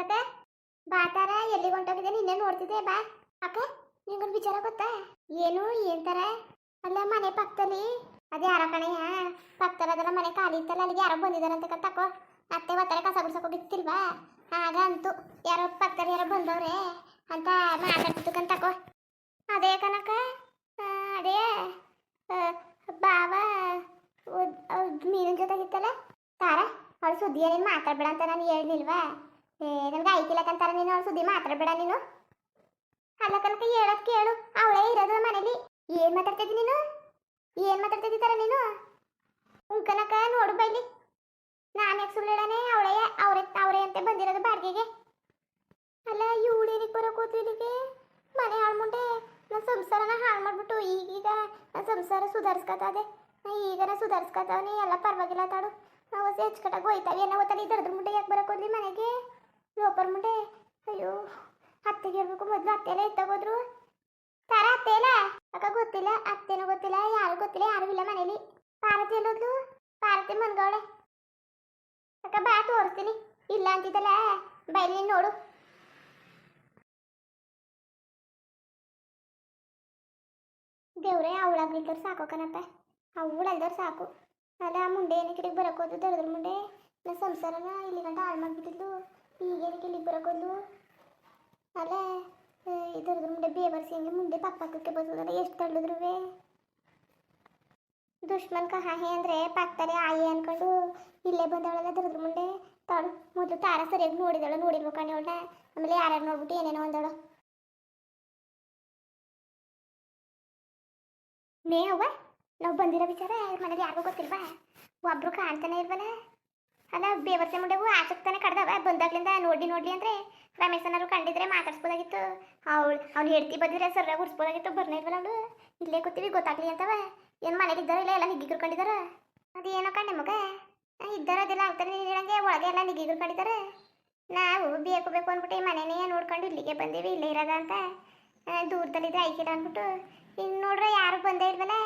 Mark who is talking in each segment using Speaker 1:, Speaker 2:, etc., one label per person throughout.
Speaker 1: ಮತ್ತೆ? ಬಾ ತಾರ, ಎಲ್ಲಿಗೆ ಹೊಂಟೋಗಿದೆ ನಿನ್ನೆ ನೋಡ್ತಿದ್ದೆ, ಬಾ. ಅಕ್ಕ ನಿಂಗೊಂದು ವಿಚಾರ ಗೊತ್ತಾ? ಏನು, ಏನ್ ಅಲ್ಲೇ, ಮನೆ ಪಕ್ಕದಲ್ಲಿ ಅದೇ ಯಾರ ಕಣೆಯ ಪಕ್ಕದಲ್ಲಿ ಅದೆಲ್ಲ ಮನೆ ಖಾಲಿ ಇತ್ತಲ್ಲ, ಅಲ್ಲಿಗೆ ಯಾರೋ ಬಂದಿದಾರಂತ ತಕೋ ಅತ್ತೆ ಒತ್ತಾರೆ ಕಸ ಗುಡ್ಸಕ್ ಹೋಗಿತ್ತಿಲ್ವಾ ಆಗ ಅಂತು ಯಾರೋ ಪಕ್ಕದಲ್ಲಿ ಯಾರೋ ಬಂದವ್ರೆ ಅಂತ ಮಾತಾಡ್ತಿತ್ತು ತಕೋ ಅದೇ ಕನಕ ಅದೇ ಬಾವ ಮೀನಿನ ಜೊತೆಗಿತ್ತಲ್ಲ? ತಾರ, ಅವಳು ಸುದ್ದಿ ಏನೇನು ಮಾತಾಡ್ಬೇಡ ಅಂತ ನಾನು ಹೇಳಿಲ್ವಾ ಏ ನಮ್ಗೆ ಐತಿಲ್ಲಕ್ಕಂತಾರ ನೀನು, ಅವಳು ಸುದ್ದಿ ಮಾತಾಡ್ಬೇಡ ನೀನು. ಅಲ್ಲ ಕನಕ, ಹೇಳೋದ್ ಕೇಳು. ಅವಳೇ ಇರೋದು ಮನೇಲಿ. ಏನ್ ಮಾತಾಡ್ತಿದ್ದಿ ನೀನು? ಏನ್ ಮಾತಾಡ್ತಿದ್ದಿ ತರ ನೀನು? ಉಂಕನಕ ಕನಕ, ನೋಡು ಬೈಲಿ. ನಾನು ಯಾಕೆ ಸುಳ್ಳು ಅವಳೇ, ಅವರೇ ಅವರೇ ಅಂತ ಬಂದಿರೋದು ಬಾಡಿಗೆಗೆ. ಅಲ್ಲ ಇವಳೇನಿಗೆ ಬರೋ ಇಲ್ಲಿಗೆ? ಮನೆ ಹಾಳು ಮುಂಡೆ ನನ್ನ ಸಂಸಾರನ ಹಾಳು ಮಾಡ್ಬಿಟ್ಟು ಈಗೀಗ ನನ್ನ ಸಂಸಾರ ಸುಧಾರಿಸ್ಕೊತಾದೆ. ಈಗನ ಸುಧಾರಿಸ್ಕೊತಾವನಿ, ಎಲ್ಲ ಪರವಾಗಿಲ್ಲ ತಾಡು ನಾವು ಹೆಚ್ಚು ಹೆಚ್ಕಟಾಗ ಹೋಯ್ತಾವೆ ಏನೋ ಗೊತ್ತಲ್ಲ ಇದ್ರದ್ರ ಮುಂಡೆ ಯಾಕೆ ಬರೋಕೋದ್ಲಿ ಮನೆಗೆ? ಲೋಪರ್ ಮುಂಡೆ ಅಯ್ಯೋ, ಅತ್ತೆಗೆ ಹೇಳ್ಬೇಕು, ಮೊದಲು ಅತ್ತೆಲ್ಲ ಎತ್ತಾಗೋದ್ರು ತಾರ ಅತ್ತೆ ಇಲ್ಲ? ಅಕ್ಕ ಗೊತ್ತಿಲ್ಲ, ಅತ್ತೆನೂ ಗೊತ್ತಿಲ್ಲ, ಯಾರು ಗೊತ್ತಿಲ್ಲ, ಯಾರು ಇಲ್ಲ ಮನೇಲಿ. ಪಾರತಿ ಎಲ್ಲೋದ್ಲು? ಪಾರತಿ ಮನ್ಗವಳೆ. ಅಕ್ಕ ಬಾ, ತೋರಿಸ್ತೀನಿ. ಇಲ್ಲ ಅಂತಿದ್ದಲ್ಲ, ಬೈಲಿ ನೋಡು. ದೇವ್ರೆ ಅವಳಾಗ್ಲಿದ್ದವ್ರು ಸಾಕು ಕಣಪ್ಪ. ಅವಳಲ್ದವ್ರು ಸಾಕು. ಅಲ್ಲ, ಮುಂಡೆ ಏನಕ್ಕೆ ಬರಕೋದು ದೊಡ್ಡದ್ರ ಮುಂಡೆ. ನನ್ನ ಸಂಸಾರನ ಇಲ್ಲಿ ಗಂಟ ಹಾಳು ಮಾಡಿಬಿಟ್ಟಿದ್ಲು ಎದಕ್ಕೆ ಇಲ್ಲಿಗೆ ಬರೋಕೋದ್ಲು ಅಲ್ಲ ಇದ್ರದ್ರ ಮುಂದೆ ಬೇವರ್ಸಿ ಹಂಗೆ ಮುಂದೆ ಪಕ್ಕ ಪಕ್ಕಕ್ಕೆ ಬರ್ತದಲ್ಲ ಎಷ್ಟು ತಳ್ಳಿದ್ರುವೆ? ದುಶ್ಮನ್ ಕಹಾಹೆ ಅಂದರೆ ಪಕ್ಕದಲ್ಲಿ ಆಯಿ ಅನ್ಕೊಂಡು ಇಲ್ಲೇ ಬಂದವಳಲ್ಲ ದರದ್ರ ಮುಂದೆ? ತಾಳು, ಮೊದಲು ತಾರ ಸರಿಯಾಗಿ ನೋಡಿದಳು ನೋಡಿರ್ಬೇಕು ಕಣ್ಣವಳನ್ನ ಆಮೇಲೆ ಯಾರ್ಯಾರು ನೋಡ್ಬಿಟ್ಟು ಏನೇನೋ ಅಂದಳು. ಮೇ ಅವ್ವ, ನಾವು ಬಂದಿರೋ ವಿಚಾರ ಮನೇಲಿ ಯಾರಿಗೂ ಗೊತ್ತಿಲ್ವಾ? ಒಬ್ರು ಕಾಣ್ತಾನೆ ಇಲ್ವಲ್ಲ? ಅಲ್ಲ, ಬೇವರ್ಸೆ ಮುಂಡೆವು ಆಚಕ್ತಾನೆ ಕಡ್ದವ. ಬಂದಾಗ್ಲಿಂದ ನೋಡಿ ನೋಡ್ಲಿ ಅಂದ್ರೆ ರಮೇಶನವರು ಕಂಡಿದ್ರೆ ಮಾತಾಡ್ಸ್ಬೋದಾಗಿತ್ತು. ಅವಳು, ಅವ್ನು ಹೆಡ್ತಿ ಬಂದಿದ್ರೆ ಸರ್ರಾಗಿ ಉಡ್ಸ್ಬೋದಾಗಿತ್ತು ಬರ್ನೇ ಇಲ್ವಲ್ಲ ಅವಳು. ಇಲ್ಲೇ ಕೂತೀವಿ, ಗೊತ್ತಾಗ್ಲಿ ಅಂತವ. ಏನು ಮನೆಗೆ ಇದ್ದಾರೋ ಇಲ್ಲ ಎಲ್ಲ ನಿಗಿಗ್ರು ಕಂಡಿದಾರ ಅದೇನೋ ಕಣ್ಣೆ ಮಗ ಇದ್ದಾರ ಅದೆಲ್ಲ ಆಗ್ತಾರೆ ಹೇಳಂಗೆ ಒಳಗೆ ಎಲ್ಲ ನಿಗಿಗ್ರು ಕಂಡಿದ್ದಾರೆ ನಾವು ಬೇಕು ಬೇಕು ಅಂದ್ಬಿಟ್ಟು ಮನೆನೇ ನೋಡ್ಕೊಂಡು ಇಲ್ಲಿಗೆ ಬಂದೀವಿ, ಇಲ್ಲೇ ಇರೋದ ಅಂತ. ದೂರದಲ್ಲಿದ್ರೆ ಐಕಿಲ್ಲ ಅಂದ್ಬಿಟ್ಟು. ಇನ್ನು ನೋಡ್ರೆ ಯಾರು ಬಂದೇ ಇಲ್ವಲ್ಲ?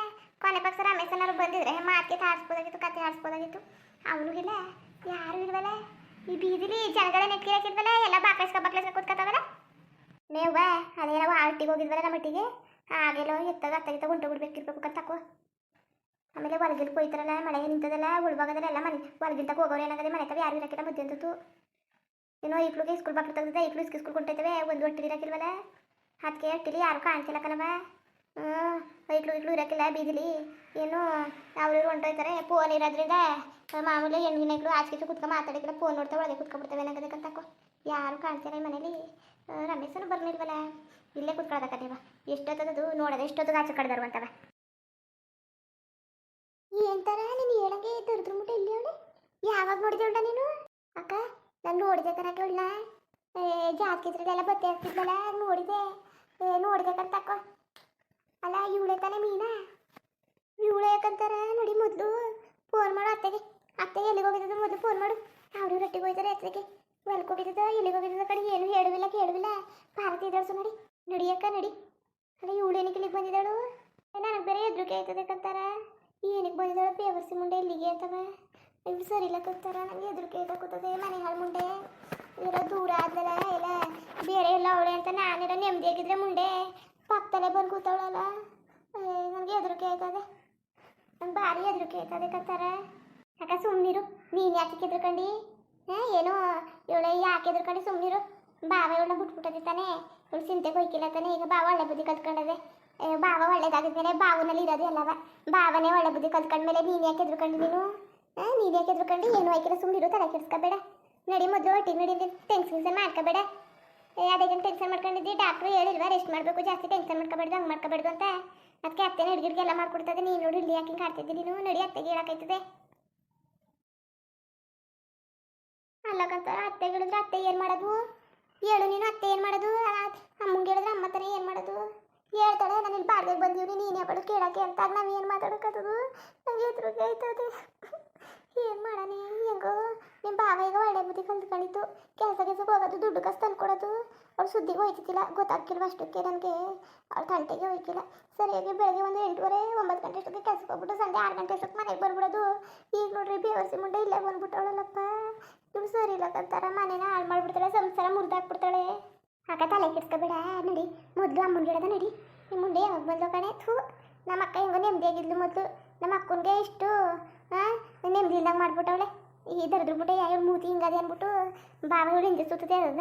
Speaker 1: ಕೊನೆ ಪಕ್ಷ ರಮೇಶನವ್ರು ಬಂದಿದ್ರೆ ಮಾರ್ಕೆಟ್ ಆಡಿಸ್ಬೋದಾಗಿತ್ತು ಕತೆ ಆಡಿಸ್ಬೋದಾಗಿತ್ತು. ಅವನಿಗಿಲ್ಲ ಯಾರು ಇಲ್ವಲ್ಲ? ಈ ಬೀದಿಲಿ ಜನಗಳ ನೆಕ್ಕಿ ಹಾಕಿದ್ವಲ್ಲ ಎಲ್ಲ ಬಾಕಸ್ಕ ಬಾಕ್ಲಸ್ಕ ಕೂತ್ಕೊತಾವಲ್ಲ ಮೇವ ಅದೇ ನಾವು ಆರ್ಟಿಗೆ ಹೋಗಿದ್ವಲ್ಲ ನಮ್ಮ ಮಟ್ಟಿಗೆ ಹಾಗೆಲ್ಲೋ ಎತ್ತಾಗ ಅತ್ತಾಗಿತ್ತ ಉಂಟು ಬಿಡ್ಬೇಕಿರ್ಬೇಕು ಅಂತ ತಕೋ. ಆಮೇಲೆ ಹೊಲಗಿಲ್ ಕೊಯ್ತಾರಲ್ಲ, ಮಳೆ ನಿಂತದಲ್ಲ ಉಳ್ಬಾಗದಲ್ಲ ಎಲ್ಲ ಮನೆ ಹೊಲಗಿಲ್ ತಕ ಹೋಗೋರು ಏನಾಗದೆ ಮನೆ ತವ ಯಾರು ಇರಕ್ಕಿಲ್ಲ ಮಧ್ಯ ಅಂತದ್ದು. ಏನೋ ಈಕ್ಳಿಗೆ ಸ್ಕೂಲ್ ಬಾಕ್ಲು ತೆಗ್ದಿದ್ದೆ ಈಕ್ಳು ಸ್ಕೂಲ್ ಕೊಂಟೈತವೆ ಒಂದು ಒಟ್ಟಿಗೆ ಇರಕ್ಕಿಲ್ವಲ್ಲ ಅದಕ್ಕೆ ಒಟ್ಟಿಲಿ ಯಾರು ಕಾಣ್ತಿಲ್ಲ ಕಣವ ಹ್ಞೂ ಇಟ್ಲು ಇರೋಕ್ಕಿಲ್ಲ ಬೀದಿಲಿ. ಏನು ಅವ್ರು ಹೊಂಟೋಯ್ತಾರೆ, ಫೋನ್ ಇರೋದ್ರಿಂದ ಮಾಮೂಲಿ ಹೆಣ್ಣಿನ ಇಟ್ಲು ಆಚೆ ಕುತ್ಕೊಂಡು ಮಾತಾಡಿದ್ರೆ ಫೋನ್ ನೋಡ್ತಾ ಒಳಗೆ ಕುತ್ಕೊಬಿಡ್ತವೆ ಏನಾಗದಕ್ಕಂತಕ್ಕ ತಕೋ ಯಾರು ಕಾಣ್ತೀರ ಮನೇಲಿ? ರಮೇಶನು ಬರ್ನಿಲ್ವಲ್ಲ ಇಲ್ಲೇ ಕುತ್ಕೊಳ್ಳೋದಕ್ಕದೇವ ಎಷ್ಟೊತ್ತದು ನೋಡೋದು ಎಷ್ಟೊತ್ತು ಆಚೆ ಕಡ್ದಾರು ಅಂತವ. ಏನಂತಾರ ನೀನು ಹೇಳಂಗೆ ದುರ್ದ್ರ ಮುಟ್ಟ ಇಲ್ಲಿ ಅವಳು? ಯಾವಾಗ ನೋಡಿದವಳ ನೀನು? ಅಕ್ಕ, ನಾನು ನೋಡಿದೆ ಕಣಕ್ಕೆ ಅವಳನ್ನ. ಜಾತ್ಕಿದ್ರಲ್ಲೆಲ್ಲ ಬತ್ತೆ ಆಗ್ತಿದ್ಲಲ್ಲ ನೋಡಿದೆ. ನೋಡಿದೆ ಕಣ್ ಅಲ್ಲ, ಇವಳೆ ತಾನೇ ಮೀನಾ? ಇವಳೆ ಯಾಕಂತಾರ? ನೋಡಿ ಮೊದಲು ಫೋನ್ ಮಾಡು ಅತ್ತೆಗೆ. ಅತ್ತೆ ಎಲ್ಲಿಗೆ ಹೋಗಿದ್ದು ಮೊದಲು ಫೋನ್ ಮಾಡು. ಅವರು ರೊಟ್ಟಿಗೆ ಹೋಯ್ತಾರೆ ಅತ್ತೆಗೆ. ಎಲ್ಲಿ ಹೋಗಿದ್ದ ಎಲ್ಲಿಗೆ ಹೋಗಿದ್ದ ಕಡೆ ಏನು ಹೇಳುವಿಲ್ಲ ಕೇಳುವಿಲ್ಲ ಭಾರತಿ ಇದ್ದಾಳು ನಡಿ. ನಡಿಯಕ್ಕ ನಡಿ. ಅಲ್ಲ, ಇವಳು ಏನಕ್ಕೆ ಇಲ್ಲಿಗೆ ಬಂದಿದ್ದಾಳು? ನನಗೆ ಬೇರೆ ಎದ್ರು ಆಯ್ತದೆ ಕಂತಾರ. ಏನಕ್ಕೆ ಬಂದಿದ್ದಾಳು? ಪೇವರ್ಸಿ ಮುಂಡೆ ಇಲ್ಲಿಗೆ ಅಂತವ? ಇವ್ರು ಸರಿ ಇಲ್ಲ ಕೂತಾರ ನನಗೆ ಎದುರಿಕೆ ಕೂತದೆ ಮನೆ ಹಾಳು ಮುಂಡೆ. ಇರೋ ದೂರ ಆದ್ಲಲ್ಲ ಎಲ್ಲ ಬೇರೆ ಎಲ್ಲ ಅವಳೆ ಅಂತ ನಾನಿರೋ ನೆಮ್ಮದಿಯಾಗಿದ್ರೆ ಮುಂಡೆ. ಪಕ್ಕದಲ್ಲೇ ಬಂದು ಕೂತವಳಲ್ಲ. ನನಗೆ ಹೆದರಿಕೆ ಆಯ್ತದೆ. ನಂಗೆ ಭಾರಿ ಹೆದರಿಕೆ ಆಯ್ತದೆ ಕತ್ತಾರ. ಯಾಕ ಸುಮ್ಮನಿರು ನೀನು ಯಾಕೆ ಹೆದರ್ಕಂಡು? ಹಾಂ ಏನೋ, ಇವಳೆ ಯಾಕೆ ಹೆದರ್ಕೊಂಡು? ಸುಮ್ಮನಿರು ಬಾವ ಇವಳನ್ನ ಬಿಟ್ಬಿಟ್ಟದೆ ತಾನೆ. ಇವಳು ಚಿಂತೆಗೆ ಹೋಯ್ಕಿಲ್ಲ ತಾನೆ. ಈಗ ಬಾವ ಒಳ್ಳೆ ಬುದ್ಧಿ ಕಲ್ತ್ಕೊಂಡದೆ. ಬಾವ ಒಳ್ಳೇದಾಗಿದ್ಮೇಲೆ ಬಾವನಲ್ಲಿ ಇರೋದು ಎಲ್ಲವ ಬಾವನೇ ಒಳ್ಳೆ ಬುದ್ಧಿ ಕಲ್ತ್ಕೊಂಡ್ಮೇಲೆ ನೀನು ಯಾಕೆ ಎದ್ರಕಂಡು ನೀನು? ಹಾಂ ನೀನು ಯಾಕೆ ಎದ್ರಕಂಡು ಏನು ಆಯ್ಕಿಲ್ಲ ಸುಮ್ಮನಿರು ತಲೆ ಕೆಡಿಸ್ಕೋಬೇಡ. ನಡಿ ಮೊದಲು ಒಟ್ಟಿಗೆ ನಡಿ ಟೆನ್ಷನ್ ಮಾಡ್ಕೋಬೇಡ. ಅದಕ್ಕೆ ಟೆನ್ಷನ್ ಮಾಡ್ಕೊಂಡಿದ್ದಿ? ಡಾಕ್ಟ್ರು ಹೇಳಿಲ್ವಾ ರೆಸ್ಟ್ ಮಾಡಬೇಕು, ಜಾಸ್ತಿ ಟೆನ್ಷನ್ ಮಾಡ್ಕೋಬೇಡ್ದು, ಹಂಗೆ ಮಾಡ್ಕೋಬೇಡ್ದು ಅಂತ? ಅದಕ್ಕೆ ಅತ್ತೆನ ಹಿಡ್ಗಿಡ್ಗೆ ಎಲ್ಲ ಮಾಡ್ಕೊಡ್ತದೆ, ನೀನು ನೋಡಿ, ಇಲ್ಲಿ ಯಾಕೆ ಕಾಡ್ತಿದ್ದೀನಿ ನೀವು ನಡಿ ಅತ್ತೆಗೆ ಹೇಳಕ್ಕಾಯ್ತದೆ ಅಲ್ಲಕ್ಕಂತ ಅತ್ತೆ ಹೇಳಿದ್ರೆ, ಅತ್ತೆ ಏನು ಮಾಡೋದು? ಹೇಳು ನೀನು, ಅತ್ತೆ ಏನು ಮಾಡೋದು? ಅಮ್ಮಂಗೆ ಹೇಳಿದ್ರೆ, ಅಮ್ಮ ತಾನೇ ಏನು ಮಾಡೋದು? ಹೇಳ್ತಾಳೆ, ನಾನು ಇಲ್ಲಿ ಬಾಡಿಗೆಗೆ ಬಂದೀವಿ ನೀನು ಯಾಕೆ ಕೇಳಕ್ಕೆ ಅಂತ ನಾವು ಏನು ಮಾತಾಡೋಕ್ಕದು ನಂಗೆ ಎದುರಿಗೆ ಆಯ್ತದೆ ಏನು ಮಾಡೋಣ, ಹೆಂಗೋ? ನಿಮ್ಮ ಭಾವ ಈಗ ಒಳ್ಳೆ ಬುದ್ಧಿ ಕಲ್ತ್ಕೊಂಡಿತ್ತು ಕೆಲಸ ಕೆಲಸಕ್ಕೆ ಹೋಗೋದು, ದುಡ್ಡು ಕಸ್ ತಂದು ಕೊಡೋದು. ಅವ್ಳು ಸುದ್ದಿಗೆ ಹೋಯ್ತಿದ್ದಿಲ್ಲ, ಗೊತ್ತಾಗ್ತಿಲ್ವ ಅಷ್ಟಕ್ಕೆ ನನಗೆ. ಅವ್ಳು ತಂಟೆಗೆ ಹೋಯ್ತಿಲ್ಲ. ಸರಿಯಾಗಿ ಬೆಳಗ್ಗೆ ಒಂದು ಎಂಟೂವರೆ, ಒಂಬತ್ತು ಗಂಟೆ ಅಷ್ಟೊತ್ತಿಗೆ ಕೆಲಸಕ್ಕೆ ಹೋಗ್ಬಿಟ್ಟು ಸಂಜೆ ಆರು ಗಂಟೆ ಅಷ್ಟೊತ್ತಿಗೆ ಮನೆಗೆ ಬರ್ಬಿಡೋದು. ಈಗ ನೋಡ್ರಿ ಬೇವರ್ಸಿ ಮುಂಡೆ ಇಲ್ಲೇ ಬಂದ್ಬಿಟ್ಟವಳಲ್ಲಪ್ಪ ಇವ್ಳು ಸರಿ ಇಲ್ಲಕ್ಕಂತಾರ ಮನೇನ ಹಾಳು ಮಾಡ್ಬಿಡ್ತಾಳೆ, ಸಂಸಾರ ಮುರಿದಾಕ್ಬಿಡ್ತಾಳೆ ಆಗ ತಲೆ ಕೆಡ್ಸ್ಕೊಬೇಡ ನಡಿ. ಮೊದಲು ಅಮ್ಮನ ಗಿಡದ ನಡಿ. ನಿಮ್ಮ ಮುಂದೆ ಯಾವಾಗ ಬಂದೋ ಕಣೆ? ಥೂ. ನಮ್ಮ ಅಕ್ಕ ಹೆಂಗೋ ನೆಮ್ಮದಿಯಾಗಿದ್ಲು ಮೊದಲು. ನಮ್ಮ ಅಕ್ಕನಿಗೆ ಇಷ್ಟು ಹಾಂ ನೆಮ್ಮದಿ ಇಲ್ದಂಗೆ ಮಾಡ್ಬಿಟ್ಟವಳೆ. ಈ ದರದ್ರ ಬಿಟ್ಟೆ ಯಾವ ಮೂತಿ ಹಿಂಗದೆ ಅಂದ್ಬಿಟ್ಟು ಬಾಬಾ ಇವಳು ಹಿಂದೆ ಸುತ್ತದೆ ಅದ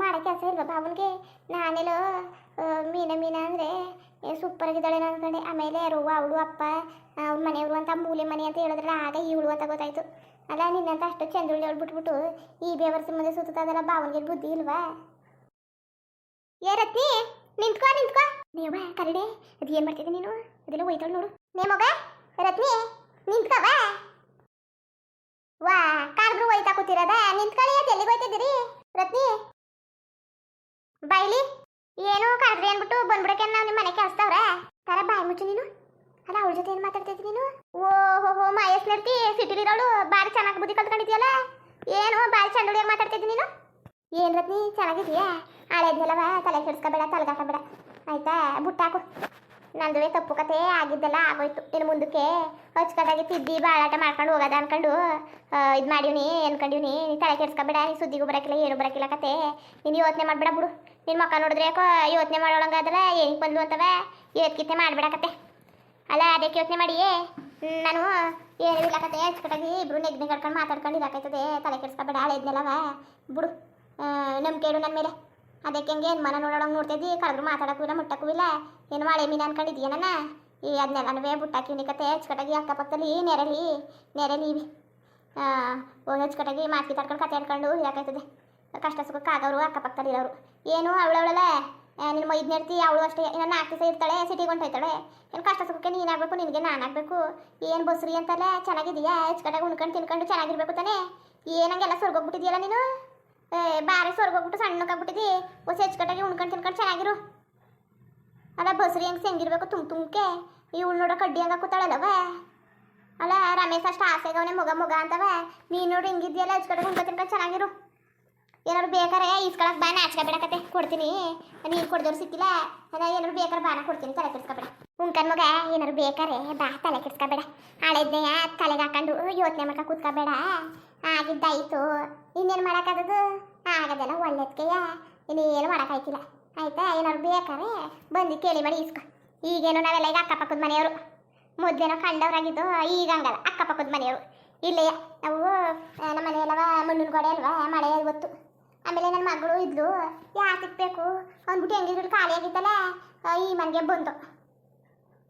Speaker 1: ಮಾಡೋ ಕೆಲಸ ಇಲ್ವಾ ಬಾಬನ್ಗೆ? ನಾನೆಲ್ಲೋ ಮೀನ ಮೀನ ಅಂದರೆ ಸೂಪರ್ ಆಗಿದ್ದಾಳೆ ಅಂದ್ಕೊಂಡೆ ಕಡೆ ಆಮೇಲೆ ರೋವ ಅವಳು ಅಪ್ಪ, ಅವ್ರ ಮನೆಯವರು ಅಂತ ಮೂಲೆ ಮನೆ ಅಂತ ಹೇಳಿದ್ರೆ ಆಗ ಇವಳು ಅಂತ ಗೊತ್ತಾಯ್ತು. ಅಲ್ಲ, ನಿನ್ನಂತ ಅಷ್ಟು ಚಂದ್ರುಳ್ಳಿ ಅವಳು ಬಿಟ್ಬಿಟ್ಟು ಈ ಬೇವರ್ಸಿ ಮುಂದೆ ಸುತ್ತದಲ್ಲ ಬಾವನಿಗೆ ಬುದ್ಧಿ ಇಲ್ವಾ? ಏರತ್ತಿ ನಿಂತ್ಕೋ ನಿಂತ್ಕೋ. ನೀವ ಕರಡೆ, ಅದು ಏನ್ ಮಾಡ್ತಿದ್ದೆ ನೀನು? ಅದೆಲ್ಲ ಒಯ್ತಾಳು ನೋಡು. ನೇ ಮಗ, ರತ್ನಿ ನಿಂತ್ಕವ ವಾ ಕಾಡ್ರು ಒಯ್ತಾ ಕೂತಿರದ? ನಿಂತ್ಕೊಳ್ಳಿ, ಅದು ಎಲ್ಲಿಗೆ ಹೋಯ್ತಿದ್ದೀರಿ? ರತ್ನಿ? ಬೈಲಿ? ಏನು ಕಾಡ್ರಿ ಅನ್ಬಿಟ್ಟು ಬಂದ್ಬಿಡಕ್ಕೆ ನಾವು ನಿಮ್ಮ ಮನೆ ಕೆಲಸದವ್ರ. ತರ ಬಾಯಿ ಮುಚ್ಚು ನೀನು. ಅಲ್ಲ, ಅವಳ ಜೊತೆ ಏನು ಮಾತಾಡ್ತಿದ್ದಿ ನೀನು? ಓ ಹೋ ಮಾಯಸ್ ನಡ್ತಿ, ಸಿಟಿಲಿರೋಳು ಬಾರಿ ಚೆನ್ನಾಗಿ ಬುದ್ಧಿ ಕಲ್ತ್ಕೊಂಡಿದ್ಯಲ್ಲ? ಏನು ಬಾರಿ ಚಂಡುಳಿಯಾಗಿ ಮಾತಾಡ್ತಿದ್ದಿ ನೀನು? ಏನ್ ರತ್ನಿ ಚೆನ್ನಾಗಿದೆಯಾ ಹಳೆದ್ನೆಲ್ಲವ ತಲೆ ಕೆಡ್ಸ್ಕೊಬೇಡ, ತಲೆಗಾಕಬೇಡ. ಆಯ್ತಾ? ಬುಟ್ಟಾಕು. ನಂದುವೆ ತಪ್ಪು ಕತೆ ಆಗಿದ್ದೆಲ್ಲ ಆಗೋಯ್ತು. ಇನ್ನು ಮುಂದಕ್ಕೆ ಹಚ್ಕಟ್ಟಾಗಿ ತಿದ್ದಿ ಬಾಳಾಟ ಮಾಡ್ಕೊಂಡು ಹೋಗೋದ ಅನ್ಕೊಂಡು ಇದು ಮಾಡೀವ್ನಿ ಅನ್ಕೊಂಡಿವ್ನಿ ನೀ ತಲೆ ಕೆಡ್ಸ್ಕೊಬೇಡ, ನೀ ಸುದ್ದಿಗೂ ಬರಕಿಲ್ಲ, ಏನು ಬರಕಿಲ್ಲ ಕತೆ ನೀನು ಯೋಚನೆ ಮಾಡಬೇಡ ಬಿಡು. ನಿನ್ನ ಮಕ್ಕ ನೋಡಿದ್ರೆ ಯಾಕೋ ಯೋಚನೆ ಮಾಡೋಳಂಗಾದ್ರೆ ಏನಕ್ಕೆ ಬಂದ್ಲು ಅಂತವೆ? ಯೋಚಿತೆ ಮಾಡಬೇಡ ಕತೆ ಅಲ್ಲ, ಅದಕ್ಕೆ ಯೋಚನೆ ಮಾಡಿ ನಾನು ಏನು ಇಲ್ಲ ಕತೆ ಹಚ್ಕಟ್ಟಾಗಿ ಇಬ್ರು ನೆಗ್ನೆ ಕಟ್ಕೊಂಡು ಮಾತಾಡ್ಕೊಂಡು ಇದಾಕೈತದೆ. ತಲೆ ಕೆಡ್ಸ್ಕೊಬೇಡ ಹಳೆದ್ನೆಲ್ಲವ ಬಿಡು. ನಮ್ಮ ಇಡು ನನ್ನ ಮೇಲೆ. ಅದಕ್ಕೆ ಹಂಗೆ ಏನು ಮನ ನೋಡೋಣ ನೋಡ್ತಿದ್ದಿ? ಕಳೆದ್ರು ಮಾತಾಡಕ್ಕೂ ಇಲ್ಲ ಮುಟ್ಟಕ್ಕೂ ಇಲ್ಲ ಏನು ಮಳೆ ಮೀನು ಅನ್ಕೊಂಡಿದ್ದೀಯ ಈ ಅದನ್ನೆಲ್ಲನೂ ಬುಟ್ಟಾಕಿವ್ನಿ ಕತೆ ಹೆಚ್ಚುಕಟ್ಟಾಗಿ ಅಕ್ಕಪಕ್ಕದಲ್ಲಿ ನೆರಳಿ ನೆರಳಿ. ಹೆಚ್ಚುಕಟ್ಟಾಗಿ ಮಾತಿ ತಡ್ಕೊಂಡು ಕತೆ ಆಡ್ಕೊಂಡು ಯಾಕೈತದೆ ಕಷ್ಟ ಸುಖಕ್ಕೆ ಆಗೋರು ಅಕ್ಕಪಕ್ಕದಲ್ಲಿ ಇರೋರು. ಏನು ಅವಳವಳೆ ನಿನ್ನ ಮೈದ್ ನೆಡ್ತಿ, ಅವಳು ಅಷ್ಟೇ. ಇನ್ನು ನಾಲ್ಕು ದಿವಸ ಇರ್ತಾಳೆ, ಸಿಟಿಗೆ ಹೊಂಟೋಯ್ತಾಳೆ ಏನು ಕಷ್ಟ ಸುಖಕ್ಕೆ ನೀನಾಗಬೇಕು ನಿನಗೆ ನಾನು ಆಗಬೇಕು. ಏನು ಬಸ್ರಿ ಅಂತಲ್ಲ? ಹೆಚ್ಚು ಕಟ್ಟಾಗಿ ಉಣ್ಕೊಂಡು ತಿನ್ಕೊಂಡು ಚೆನ್ನಾಗಿರ್ಬೇಕು ತಾನೇ? ಏನಂಗೆಲ್ಲ ಸುರ್ಗೋಗ್ಬಿಟ್ಟಿದೆಯಲ್ಲ ನೀನು? ಬಾರಿ ಸ್ವರ್ಗೋಗ್ಬಿಟ್ಟು ಸಣ್ಣಕ್ಕಾಗ್ಬಿಟ್ಟಿದ್ದಿ ಹೊಸ ಹೆಚ್ಕಟ್ಟಾಗಿ ಉಣ್ಕೊಂಡು ತಿನ್ಕೊಂಡು ಚೆನ್ನಾಗಿರು. ಅಲ್ಲ, ಬಸ್ರಿ ಹೆಂಗೆ ಸೆಂಗಿರ್ಬೇಕು ತುಂಬ ತುಂಬಕ್ಕೆ ಇವಳು ನೋಡೋ ಕಡ್ಡಿ ಹಂಗ ಕೂತಾಳಲ್ಲವ? ಅಲ್ಲ, ರಮೇಶ್ ಅಷ್ಟು ಆಸೆಗವನೆ ಮೊಗ ಮೊಗ ಅಂತವ. ನೀನು ನೋಡಿ ಹಿಂಗಿದ್ಯಲ್ಲ, ಹೆಚ್ಕಟ್ಟಾಗಿ ಉಣ್ಕೊಂಡು ತಿನ್ಕೊಂಡು ಚೆನ್ನಾಗಿರು. ಏನಾದ್ರು ಬೇಕಾರೆ ಇಸ್ಕೊಳಕ್ ಬಾ ಬೇಡಕತೆ ಕೊಡ್ತೀನಿ. ನೀನು ಕೊಡ್ದವ್ರು ಸಿಕ್ಕಿಲ್ಲ. ಅದ ಏನಾದ್ರು ಬೇಕಾರೆ ಬಾನ ಕೊಡ್ತೀನಿ, ತಲೆ ಕೆಡ್ಸ್ಕೊಬೇಡ ಉಣ್ಕನ್ ಮಗ ಏನಾದ್ರು ಬೇಕಾರೆ ಬಾ, ತಲೆ ಕೆಡ್ಸ್ಕೊಬೇಡ ಹಳೆದ್ನೇ ತಲೆಗೆ ಹಾಕೊಂಡು ಯೋಚನೆ ಮಾಡ್ಕ ಕೂತ್ಕೋಬೇಡ ಆಗಿದ್ದಾಯ್ತು. ಇನ್ನೇನು ಮಾಡೋಕ್ಕಾಗದು ಆಗದೆಲ್ಲ ಒಳ್ಳೇದ್ಕೆಯ ಇನ್ನೇನು ಮಾಡೋಕ್ಕಾಯ್ತಿಲ್ಲ. ಆಯ್ತಾ? ಏನಾದ್ರು ಬೇಕಾರೆ ಬಂದು ಕೇಳಿ ಮಾಡಿ ಇಸ್ಕೊ. ಈಗೇನು ನಾವೆಲ್ಲ ಈಗ ಅಕ್ಕಪಕ್ಕದ ಮನೆಯವರು. ಮೊದಲೇನೋ ಕಂಡವರಾಗಿದ್ದು ಈಗ ಹಂಗಲ್ಲ. ಅಕ್ಕಪಕ್ಕದ ಮನೆಯವರು. ಇಲ್ಲಯ್ಯ, ನಾವು ನಮ್ಮ ಮನೆಯಲ್ಲವ ಮಣ್ಣಿನ ಗೋಡೆ ಅಲ್ವಾ? ಮಳೆ ಇವತ್ತು. ಆಮೇಲೆ ನನ್ನ ಮಗಳು ಇದ್ಲು. ಯಾ ಬೇಕು? ಅಂದ್ಬಿಟ್ಟು ಹೆಂಗಿದ್ರು ಖಾಲಿ ಆಗಿತ್ತಲ್ಲ ಈ ಮನೆಗೆ ಬಂತು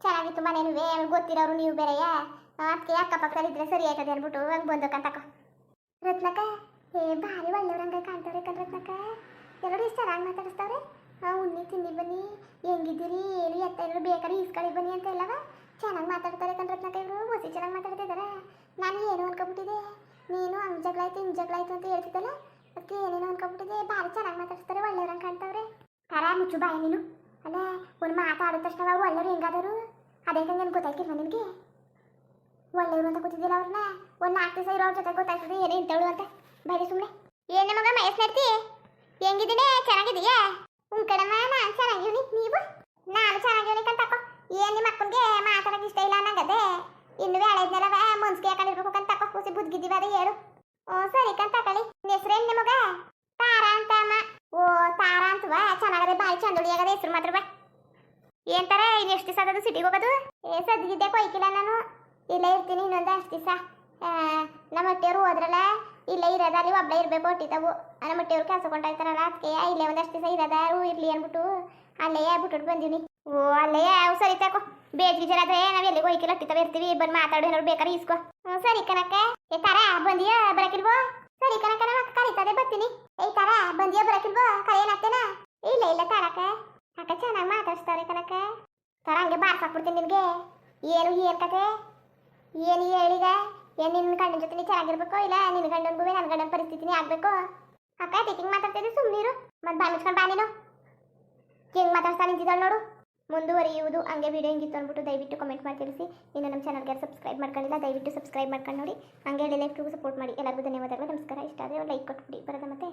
Speaker 1: ಚೆನ್ನಾಗಿತ್ತು ಮನೇನುವೆ ಗೊತ್ತಿರೋರು ನೀವು ಬೇರೆಯ? ಅದಕ್ಕೆ ಅಕ್ಕಪಕ್ಕದಲ್ಲಿ ಇದ್ರೆ ಸರಿ ಆಯ್ತದೆ ಅಂದ್ಬಿಟ್ಟು ಹಂಗೆ ಬಂದಕ್ಕಂತಕ್ಕ. ರತ್ನಕ್ಕ? ಏ, ಭಾರಿ ಒಳ್ಳೆಯವ್ರಂಗ ಕಾಣ್ತಾರೆ ಕಣ್ ರತ್ನಕ ಎಲ್ಲರೂ ಎಷ್ಟು ಚೆನ್ನಾಗಿ ಮಾತಾಡಿಸ್ತಾವ್ರೆ? ಹಾಂ ಉಣ್ಣಿ, ತಿನ್ನಿ, ಬನ್ನಿ. ಹೆಂಗಿದ್ದೀರಿ? ಏನು ಎತ್ತ ಎಲ್ಲರೂ ಬೇಕಾದ್ರೆ ಈಸ್ಕಳಿ ಬನ್ನಿ ಅಂತ ಎಲ್ಲವ? ಚೆನ್ನಾಗಿ ಮಾತಾಡ್ತಾರೆ ಕಣ್ ರತ್ನಕ ಇವರು. ಹೊಸಿ ಚೆನ್ನಾಗಿ ಮಾತಾಡ್ತಿದ್ದಾರೆ ನಾನು ಏನು ಅನ್ಕೊಬಿಟ್ಟಿದೆ ನೀನು ಹಂಗೆ ಜಗಳ ಆಯ್ತು, ಹಿಂಗೆ ಆಯ್ತು ಅಂತ ಹೇಳ್ತಿದ್ದಲ್ಲ? ಅದಕ್ಕೆ ಏನೇನು ಅನ್ಕೊಬಿಟ್ಟಿದೆ ಭಾರಿ ಚೆನ್ನಾಗಿ ಮಾತಾಡ್ತಾರೆ ಒಳ್ಳೆಯವ್ರಂಗೆ ಕಾಣ್ತಾವ್ರೆ. ಕರ ಮುಚ್ಚು ಬಾಯ ನೀನು. ಅಲ್ಲ ಒಂದು ಮಾತಾಡಿದ ತಕ್ಷಣ ಒಳ್ಳೆಯವ್ರು ಹೆಂಗಾದರು? ಅದೇ ಕಂಗೆ ಗೊತ್ತಾಯ್ತಿಲ್ವ ನಿನಗೆ ಒಳ್ಳೆಯವರು ಅಂತ ಕೂತಿದ್ದಿಲ್ಲ ಅವ್ರನ್ನ? ಒಂದು ನಾಲ್ಕು ದಿವಸ ಇರೋರ ಜೊತೆ ಗೊತ್ತಾಗ್ತದೆ, ಏನೇ ಇಂಥವಳು ಅಂತ. ಬರೀ ಸುಮ್ಮನೆ ಏನೇ ಮಗ, ಮಹೇಶ್ ನಡ್ತಿ? ಹೆಂಗಿದ್ದೀನಿ ಚೆನ್ನಾಗಿದೀಯಾ ಉನ್ ಕಡಮ್ಮ ನಾನು ಚೆನ್ನಾಗಿವ್ನಿ ನೀವು? ನಾನು ಚೆನ್ನಾಗಿವ್ನಿ ಕಂತಕೋ ಏನ್ ನಿಮ್ಮ ಅಕ್ಕನಿಗೆ ಮಾತಾಡಕ್ಕೆ ಇಷ್ಟ ಇಲ್ಲ ಅನ್ನಗದೆ? ಇನ್ನು ಹಳೆದ್ನೆಲ್ಲವ ಮನ್ಸಿಗೆ ಯಾಕೊಂಡಿರ್ಬೇಕು ಕಂತ ಕೂಸಿ ಬುದ್ಗಿದ್ದೀವಿ ಅದೇ ಹೇಳು ಓ ಸರಿ ಕಂತ ತಕೊಳ್ಳಿ. ಹೆಸ್ರೇನ್ ನಿಮಗ ತಾರಾ ಅಂತ ಅಮ್ಮ. ಓ, ತಾರಾ ಅಂತವ? ಚೆನ್ನಾಗದೆ ಬಾಯಿ ಚಂದುಳಿ ಹೆಸ್ರು ಮಾತ್ರ ಬಾ ಏನ್ ತರ ಇನ್ನು ಎಷ್ಟು ದಿವಸ ಆಗೋದು ಸಿಟಿಗೆ ಹೋಗೋದು? ಏ ಸದ್ಗಿದ್ದೆ ಕೊಯ್ಕಿಲ್ಲ ನಾನು. ಇಲ್ಲೇ ಇರ್ತೀನಿ, ಇನ್ನೊಂದು ಅಷ್ಟು ದಿವಸ. ನಮ್ಮ ಹೊಟ್ಟೆಯವರು ಹೋದ್ರಲ್ಲ, ಇಲ್ಲೇ ಇರೋದ ಅಲ್ಲಿ ಒಬ್ಬಳೇ ಇರಬೇಕು ಹೊಟ್ಟಿದ್ದವು ನಮ್ಮ ಹೊಟ್ಟೆಯವ್ರು ಕೆಲಸ ಕೊಂಡಾಯ್ತಾರಲ್ಲ ಅದಕ್ಕೆ ಇಲ್ಲೇ ಒಂದಷ್ಟು ದಿವಸ ಇರೋದಾರು ಇರ್ಲಿ ಅಂದ್ಬಿಟ್ಟು ಅಲ್ಲೇ ಬಿಟ್ಟು ಬಂದೀನಿ. ಓ, ಅಲ್ಲೇ ಅವು ಸರಿ ತಕೋ. ಬೇಜಾರಾದ್ರೆ ನಾವು ಎಲ್ಲಿಗೆ ಹೋಯ್ಕಿಲ್ಲ ಹೊಟ್ಟಿತಾವೆ ಇರ್ತೀವಿ, ಬಂದು ಮಾತಾಡು, ಏನಾದ್ರು ಬೇಕಾದ್ರೆ ಇಸ್ಕೋ ಸರಿ ಕನಕ. ಏ, ತರ, ಬಂದಿಯಾ, ಬರಕಿಲ್ವೋ? ಸರಿ ಕನಕ ನಮ್ಮ ಅಕ್ಕ ಕರೀತದೆ, ಬರ್ತೀನಿ. ಏ, ತರ, ಬಂದಿಯಾ, ಬರಕಿಲ್ವೋ? ಕರೆಯೇನಾಗ್ತೇನಾ ಇಲ್ಲ ಇಲ್ಲ ತಾರಕ ಅಕ್ಕ. ಚೆನ್ನಾಗಿ ಮಾತಾಡ್ಸ್ತಾರೆ ಕನಕ. ತರ ಹಂಗೆ ಬಾರ್ಸಾಕ್ಬಿಡ್ತೀನಿ ನಿನಗೆ. ಏನು ಏನು ಕತೆ? ಏನು ಹೇಳಿಗ ಏನು ನಿನ್ನ ಗಂಡನ ಜೊತೆ ಚೆನ್ನಾಗಿರ್ಬೇಕು ಇಲ್ಲ ನಿನ್ನ ಗಂಡನಿಗೂ ನನ್ನ ಗಂಡನ ಪರಿಸ್ಥಿತಿನೇ ಆಗಬೇಕು? ಅಕ್ಕ ಟೀಕಿಂಗ್ ಮಾತಾಡ್ತಿದ್ದೆ? ಸುಮ್ಮನಿರು ಮತ್ತೆ ಬಾಣಿಸ್ಕೊಂಡು ಬಾನೇನು ಹೆಂಗ್ ಮಾತಾಡ್ತಾ ನಿಂತಿದ್ದಾಳೆ ನೋಡು. ಮುಂದುವರಿಯುವುದು ಹಂಗೆ ವಿಡಿಯೋ ಹಿಂಗಿತ್ತು ಅಂದ್ಬಿಟ್ಟು ದಯವಿಟ್ಟು ಕಮೆಂಟ್ ಮಾಡಿ ತಿಳಿಸಿ. ಇನ್ನು ನಮ್ಮ ಚಾನಲ್ಗೆ ಸಬ್ಸ್ಕ್ರೈಬ್ ಮಾಡ್ಕೊಂಡಿಲ್ಲ, ದಯವಿಟ್ಟು ಸಬ್ಸ್ಕ್ರೈಬ್ ಮಾಡ್ಕೊಂಡು ನೋಡಿ. ಹಂಗೆ ಲೈಫ್ಗೂ ಸಪೋರ್ಟ್ ಮಾಡಿ. ಎಲ್ಲರಿಗೂ ಧನ್ಯವಾದಗಳು. ನಮಸ್ಕಾರ. ಇಷ್ಟ ಆದರೆ ಲೈಕ್ ಕೊಟ್ಬಿಡಿ. ಬರೋದ ಮತ್ತೆ.